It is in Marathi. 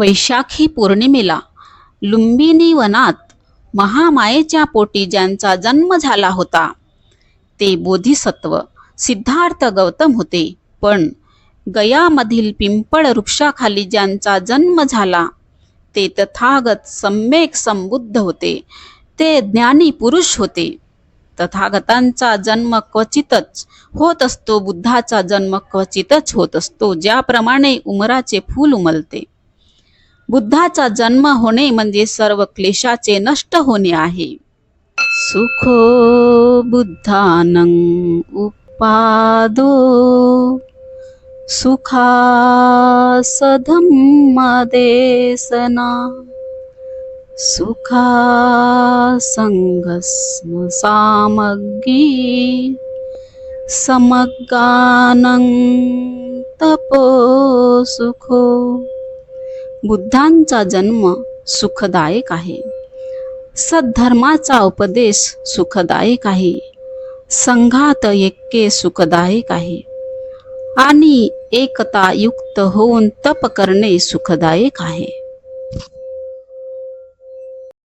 वैशाखी पौर्णिमेला लुंबिनी वनात महामायेच्या पोटी ज्यांचा जन्म झाला होता ते बोधिसत्व सिद्धार्थ गौतम होते. पण गयामधील पिंपळ वृक्षाखाली ज्यांचा जन्म झाला ते तथागत सम्यक संबुद्ध होते. ते ज्ञानी पुरुष होते. तथागतांचा जन्म क्वचितच होत असतो बुद्धाचा जन्म क्वचितच होत असतो ज्याप्रमाणे उमराचे फूल उमलते. बुद्धाचा जन्म होणे म्हणजे सर्व क्लेशाचे नष्ट होणे आहे. सुखो बुद्धानं उपादो सुखासधम्मदेशना सुखा संगस्म सामग्री समगानं तपो सुखो बुद्धांचा जन्म सुखदायक आहे. सद्धर्माचा उपदेश सुखदायक आहे. संघात ऐक्य सुखदायक आहे. आणि एकता युक्त होऊन तप करणे सुखदायक आहे.